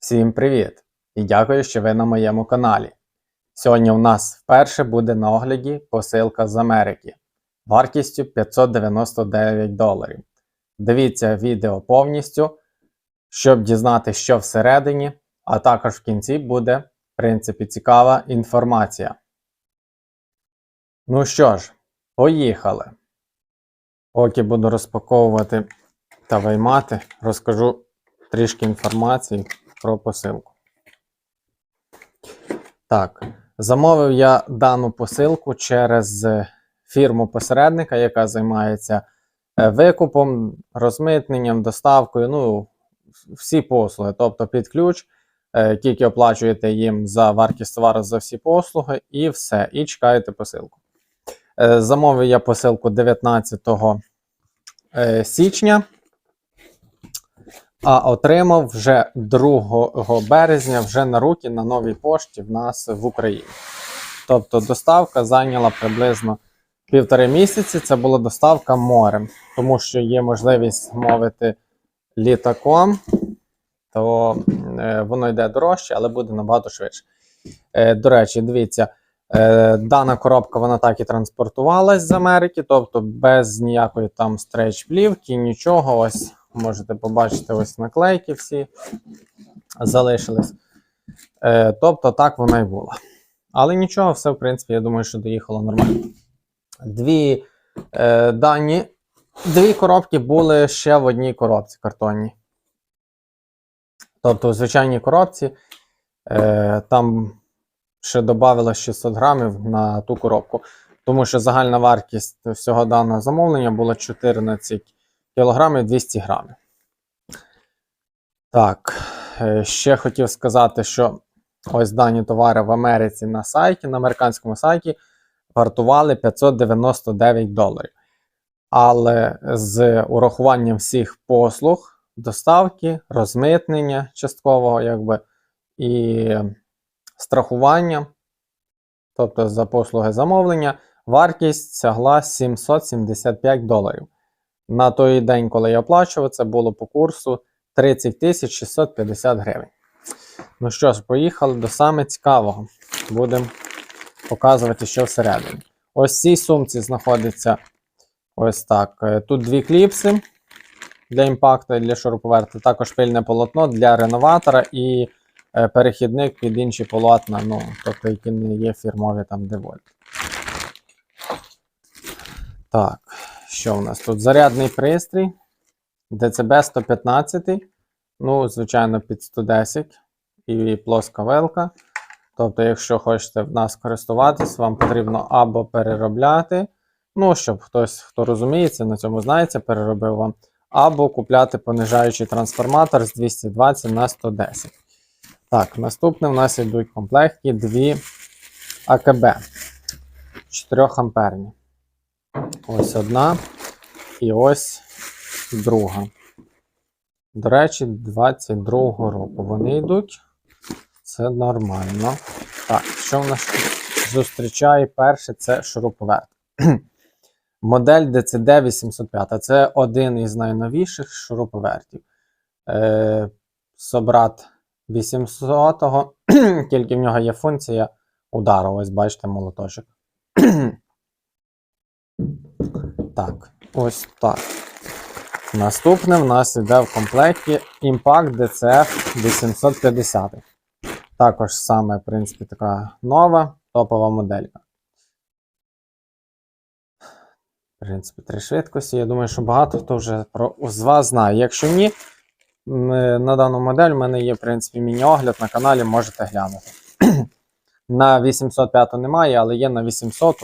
Всім привіт! І дякую, що ви на моєму каналі. Сьогодні у нас вперше буде на огляді посилка з Америки вартістю 599 доларів. Дивіться відео повністю, щоб дізнатися, що всередині, а також в кінці буде, в принципі, цікава інформація. Ну що ж, поїхали! Поки буду розпаковувати та виймати, розкажу трішки інформації про посилку. Так, замовив я дану посилку через фірму-посередника, яка займається е, викупом, розмитненням, доставкою, ну, всі послуги. Тобто під ключ, е, тільки оплачуєте їм за вартість товару за всі послуги, і все, і чекаєте посилку. Е, Замовив я посилку 19 е, січня а отримав вже 2 березня вже на руки на новій пошті в нас в Україні. Тобто доставка зайняла приблизно півтори місяці. Це була доставка морем, тому що є можливість мовити літаком, то е, воно йде дорожче, але буде набагато швидше. Е, до речі, дивіться, е, дана коробка вона так і транспортувалась з Америки, тобто без ніякої там стрейч-плівки, нічого. Ось можете побачити ось наклейки всі залишились. Е, тобто так вона і була. Але нічого, все, в принципі, я думаю, що доїхало нормально. Дві е, дані, дві коробки були ще в одній коробці картонній. Тобто, у звичайній коробці е, там ще додавалось 600 грамів на ту коробку. Тому що загальна вартість всього даного замовлення була 14 кілограмів 200 грамів. Так, е, ще хотів сказати, що ось дані товари в Америці на сайті, на американському сайті вартували 599 доларів. Але з урахуванням всіх послуг, доставки, розмитнення часткового, якби, і страхування, тобто за послуги замовлення, вартість сягла 775 доларів. На той день, коли я оплачував, це було по курсу 30 650 гривень. Ну що ж, поїхали до саме цікавого. Будемо показувати, що всередині. Ось в цій сумці знаходиться ось так. е, Тут дві кліпси для імпакту і для шуруповерта, також пильне полотно для реноватора і е, перехідник під інші полотна, ну, тобто, які не є фірмові там девольт. Так, що в нас тут? Зарядний пристрій. ДЦБ 115. Ну, звичайно, під 110 і плоска вилка. Тобто, якщо хочете в нас користуватись, вам потрібно або переробляти. Ну, щоб хтось, хто розуміється, на цьому знається, переробив вам, або купляти понижаючий трансформатор з 220 на 110. Так, наступне в нас йдуть в комплекті дві АКБ 4 амперні. Ось одна і ось друга. До речі, 22-го року вони йдуть. Це нормально. Так, що в нас зустрічає перше, це шуруповерт. Модель DCD 805. Це один із найновіших шуруповертів. Е, Собрат 800-го, тільки в нього є функція удару. Ось бачите, молоточок. Так, ось так. Наступне в нас йде в комплекті Impact DCF 850. Також саме, в принципі, така нова топова моделька. В принципі, три швидкості. Я думаю, що багато хто вже про з вас знає. Якщо ні, на дану модель в мене є, в принципі, міні-огляд на каналі, можете глянути. на 805 немає, але є на 800.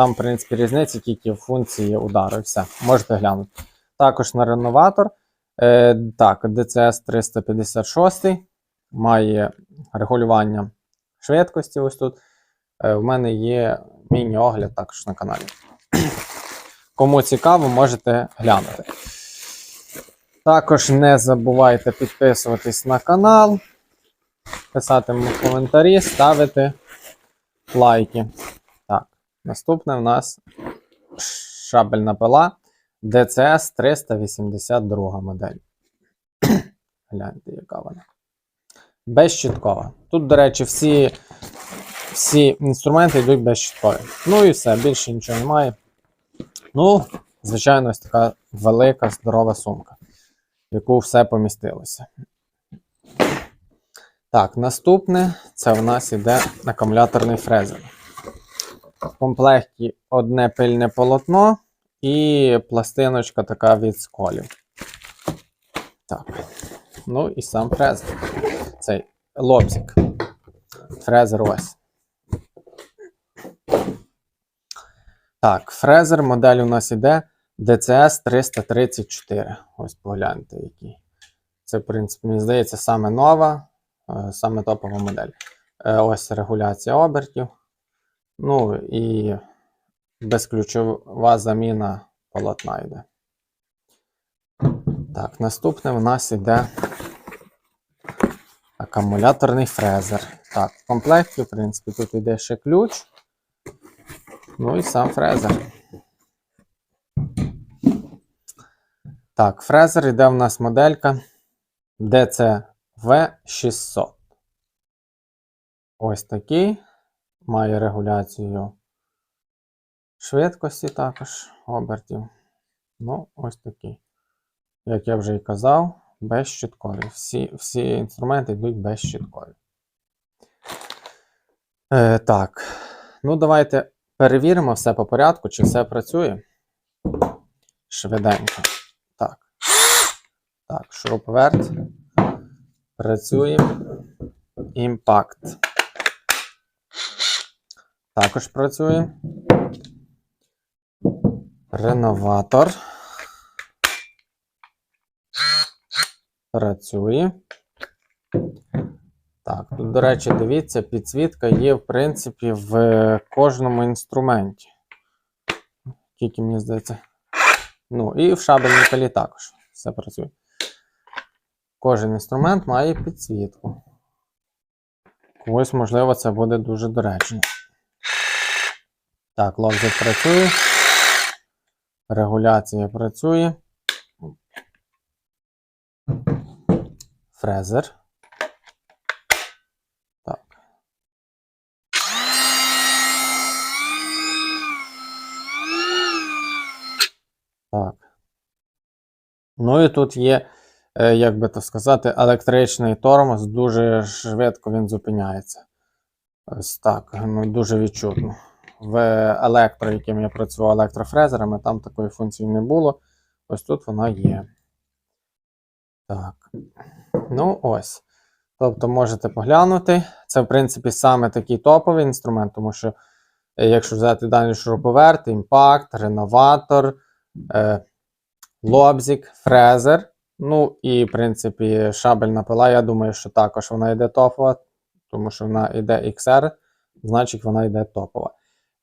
Там, в принципі, різниця тільки в функції удару. Все, можете глянути. Також на реноватор. Е, так, DCS 356 має регулювання швидкості. Ось тут. Е, в мене є міні-огляд також на каналі. Кому цікаво, можете глянути. Також не забувайте підписуватись на канал, писати коментарі, ставити лайки. Наступне в нас шабельна пила DCS 382 модель. Гляньте, яка вона. безщиткова. Тут, до речі, всі, всі інструменти йдуть безщиткові. Ну і все, більше нічого немає. Ну, звичайно, ось така велика здорова сумка, в яку все помістилося. Так, наступне це в нас іде акумуляторний фрезер. В комплекті одне пильне полотно і пластиночка така від сколів. Так. Ну і сам фрезер. Цей лобзик. Фрезер ось. Так, фрезер модель у нас іде DCS 334. Ось погляньте, який. Це, в принципі, мені здається, саме нова, е, саме топова модель. Е, Ось регуляція обертів. Ну і безключова заміна полотна йде. Так, наступне в нас іде акумуляторний фрезер. Так, в комплекті, в принципі, тут йде ще ключ. Ну і сам фрезер. Так, фрезер йде в нас моделька DCV600. Ось такий. Має регуляцію швидкості також обертів. Ну, ось такий. Як я вже і казав, безщиткові. Всі, всі інструменти йдуть безщиткові. Е, так. Ну, давайте перевіримо все по порядку, чи все працює. Швиденько. Так. Так, шуруповерт. Працює. Імпакт. Також працює. Реноватор. Працює. Так, тут, до речі, дивіться, підсвітка є, в принципі, в кожному інструменті. Тільки мені здається. Ну, і в шабельній калі також все працює. Кожен інструмент має підсвітку. Когось, можливо, це буде дуже доречно. Так, лобзик працює. Регуляція працює. Фрезер. Так. Так. Ну і тут є, е, як би то сказати, електричний тормоз. Дуже швидко він зупиняється. Ось так, ну дуже відчутно. В електро, яким я працював електрофрезерами, там такої функції не було. Ось тут вона є. Так. Ну, ось. Тобто можете поглянути. Це, в принципі, саме такий топовий інструмент, тому що, е, якщо взяти даний шуруповерт, імпакт, реноватор, е, лобзик, фрезер. Ну і, в принципі, шабельна пила, я думаю, що також вона йде топова, тому що вона йде XR, значить вона йде топова.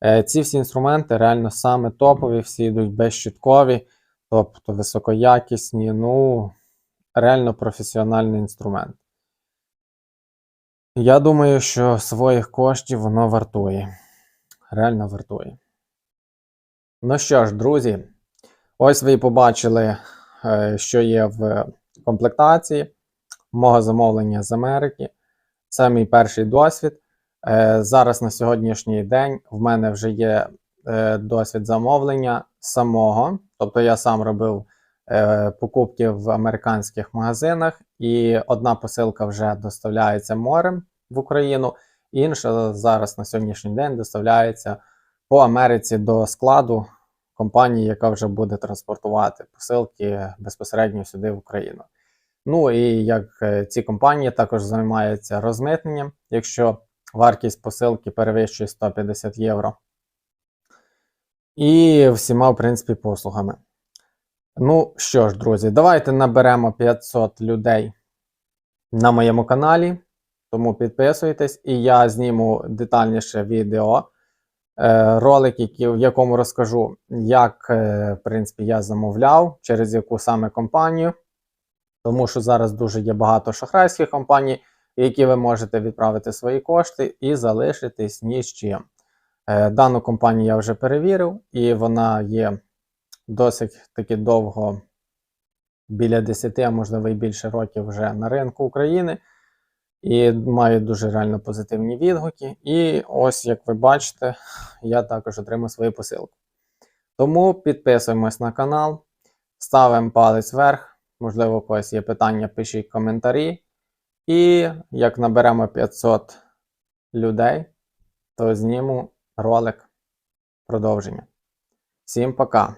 Е, ці всі інструменти реально саме топові, всі йдуть безщиткові, тобто високоякісні, ну, реально професіональний інструмент. Я думаю, що своїх коштів воно вартує. Реально вартує. Ну що ж, друзі, ось ви і побачили, е, що є в комплектації мого замовлення з Америки. Це мій перший досвід. Е, Зараз на сьогоднішній день в мене вже є е, досвід замовлення самого. Тобто я сам робив е, покупки в американських магазинах, і одна посилка вже доставляється морем в Україну, інша зараз на сьогоднішній день доставляється по Америці до складу компанії, яка вже буде транспортувати посилки безпосередньо сюди в Україну. Ну і як ці компанії також займаються розмитненням, якщо вартість посилки перевищує 150 євро. І всіма, в принципі, послугами. Ну що ж, друзі, давайте наберемо 500 людей на моєму каналі. Тому підписуйтесь, і я зніму детальніше відео, е, ролик, в якому розкажу, як е, в принципі, я замовляв, через яку саме компанію. Тому що зараз дуже є багато шахрайських компаній, які ви можете відправити свої кошти і залишитись ні з чим. Е, дану компанію я вже перевірив, і вона є досить таки довго, біля 10, а можливо і більше років вже на ринку України. І має дуже реально позитивні відгуки. І ось, як ви бачите, я також отримав свою посилку. Тому підписуємось на канал, ставимо палець вверх. Можливо, у когось є питання, пишіть коментарі. І як наберемо 500 людей, то зніму ролик продовження. Всім пока!